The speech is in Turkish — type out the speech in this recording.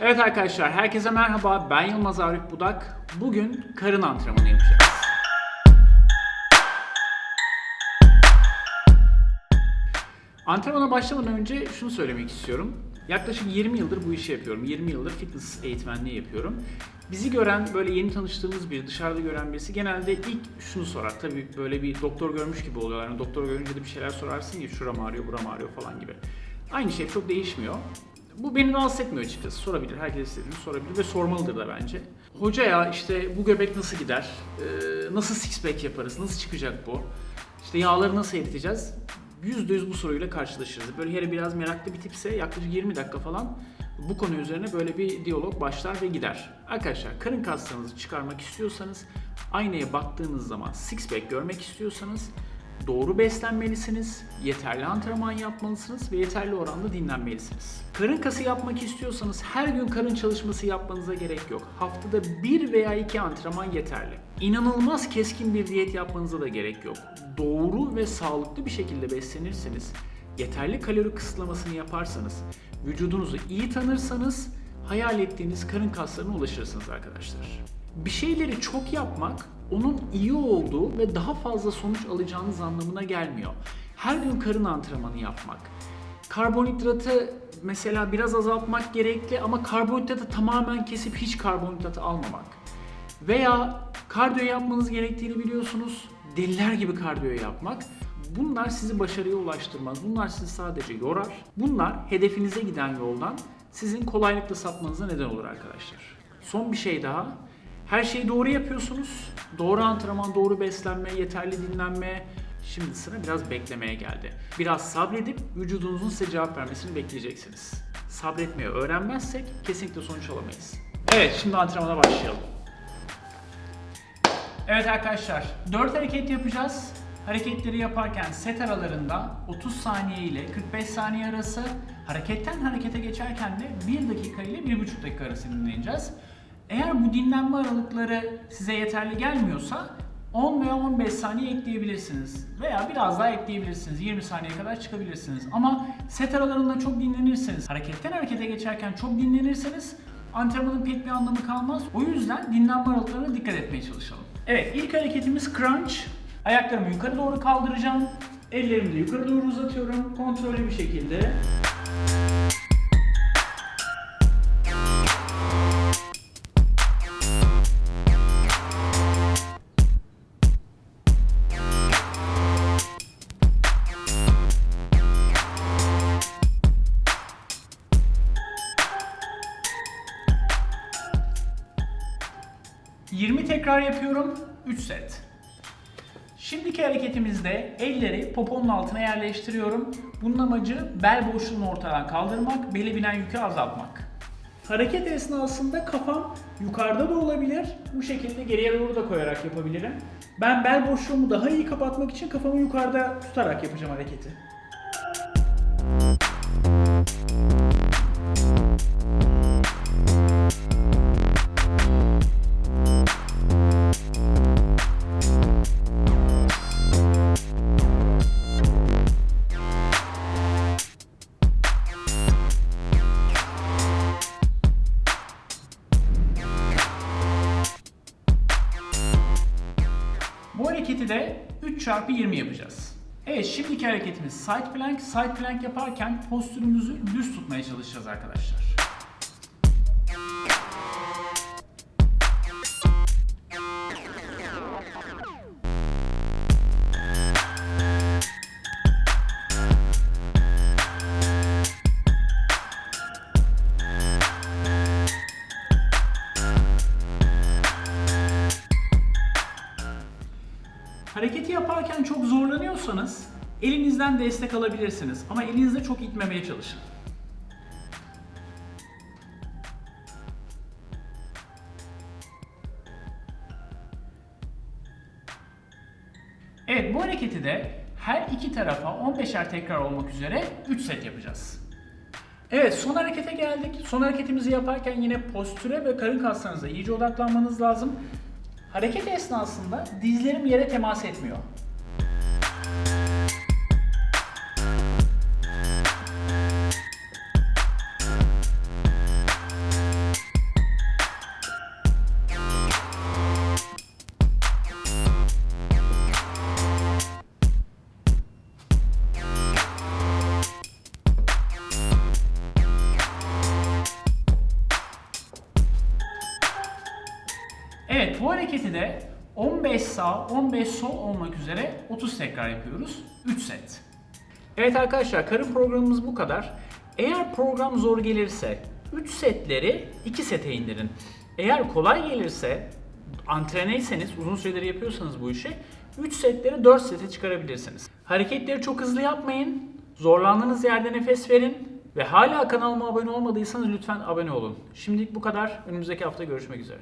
Evet arkadaşlar, herkese merhaba. Ben Yılmaz Arif Budak. Bugün karın antrenmanı yapacağız. Antrenmana başlamadan önce şunu söylemek istiyorum. Yaklaşık 20 yıldır bu işi yapıyorum. 20 yıldır fitness eğitmenliği yapıyorum. Bizi gören, böyle yeni tanıştığımız biri, dışarıda gören birisi genelde ilk şunu sorar. Tabii böyle bir doktor görmüş gibi oluyorlar. Yani doktor görünce de bir şeyler sorarsın ya şuram ağrıyor, buram ağrıyor falan gibi. Aynı şey çok değişmiyor. Bu beni rahatsız etmiyor açıkçası. Sorabilir, herkes istediğini sorabilir ve sormalıdır da bence. Hoca ya işte bu göbek nasıl gider, Ee, nasıl six pack yaparız, nasıl çıkacak bu, işte yağları nasıl eriteceğiz? %100 bu soruyla karşılaşırız. Böyle hele biraz meraklı bir tipse yaklaşık 20 dakika falan bu konu üzerine böyle bir diyalog başlar ve gider. Arkadaşlar karın kaslarınızı çıkarmak istiyorsanız aynaya baktığınız zaman six pack görmek istiyorsanız doğru beslenmelisiniz, yeterli antrenman yapmalısınız ve yeterli oranda dinlenmelisiniz. Karın kası yapmak istiyorsanız her gün karın çalışması yapmanıza gerek yok. Haftada bir veya iki antrenman yeterli. İnanılmaz keskin bir diyet yapmanıza da gerek yok. Doğru ve sağlıklı bir şekilde beslenirseniz, yeterli kalori kısıtlamasını yaparsanız, vücudunuzu iyi tanırsanız hayal ettiğiniz karın kaslarına ulaşırsınız arkadaşlar. Bir şeyleri çok yapmak onun iyi olduğu ve daha fazla sonuç alacağınız anlamına gelmiyor. Her gün karın antrenmanı yapmak. Karbonhidratı mesela biraz azaltmak gerekli ama karbonhidratı tamamen kesip hiç karbonhidratı almamak. Veya kardiyo yapmanız gerektiğini biliyorsunuz. Deliler gibi kardiyo yapmak. Bunlar sizi başarıya ulaştırmaz. Bunlar sizi sadece yorar. Bunlar hedefinize giden yoldan sizin kolaylıkla sapmanıza neden olur arkadaşlar. Son bir şey daha. Her şeyi doğru yapıyorsunuz. Doğru antrenman, doğru beslenme, yeterli dinlenme. Şimdi sıra biraz beklemeye geldi. Biraz sabredip vücudunuzun size cevap vermesini bekleyeceksiniz. Sabretmeyi öğrenmezsek kesinlikle sonuç alamayız. Evet, şimdi antrenmana başlayalım. Evet arkadaşlar, 4 hareket yapacağız. Hareketleri yaparken set aralarında 30 saniye ile 45 saniye arası, hareketten harekete geçerken de 1 dakika ile 1,5 dakika arası dinleneceğiz. Eğer bu dinlenme aralıkları size yeterli gelmiyorsa 10 veya 15 saniye ekleyebilirsiniz veya biraz daha ekleyebilirsiniz. 20 saniye kadar çıkabilirsiniz. Ama set aralarında çok dinlenirseniz, hareketten harekete geçerken çok dinlenirseniz antrenmanın pek bir anlamı kalmaz. O yüzden dinlenme aralıklarına dikkat etmeye çalışalım. Evet, ilk hareketimiz crunch. Ayaklarımı yukarı doğru kaldıracağım. Ellerimi de yukarı doğru uzatıyorum. Kontrollü bir şekilde. Tekrar yapıyorum, 3 set. Şimdiki hareketimizde elleri poponun altına yerleştiriyorum. Bunun amacı bel boşluğunu ortadan kaldırmak, beli binen yükü azaltmak. Hareket esnasında kafam yukarıda da olabilir. Bu şekilde geriye doğru da koyarak yapabilirim. Ben bel boşluğumu daha iyi kapatmak için kafamı yukarıda tutarak yapacağım hareketi. Bu hareketi de 3 çarpı 20 yapacağız. Evet şimdiki hareketimiz side plank. Side plank yaparken postürümüzü düz tutmaya çalışacağız arkadaşlar. Hareketi yaparken çok zorlanıyorsanız elinizden destek alabilirsiniz ama elinizde çok itmemeye çalışın. Evet bu hareketi de her iki tarafa 15'er tekrar olmak üzere 3 set yapacağız. Evet son harekete geldik. Son hareketimizi yaparken yine postüre ve karın kaslarınıza iyice odaklanmanız lazım. Hareket esnasında dizlerim yere temas etmiyor. Bu hareketi de 15 sağ, 15 sol olmak üzere 30 tekrar yapıyoruz. 3 set. Evet arkadaşlar karın programımız bu kadar. Eğer program zor gelirse 3 setleri 2 sete indirin. Eğer kolay gelirse antreneyseniz, uzun süredir yapıyorsanız bu işi 3 setleri 4 sete çıkarabilirsiniz. Hareketleri çok hızlı yapmayın. Zorlandığınız yerde nefes verin. Ve hala kanalıma abone olmadıysanız lütfen abone olun. Şimdilik bu kadar. Önümüzdeki hafta görüşmek üzere.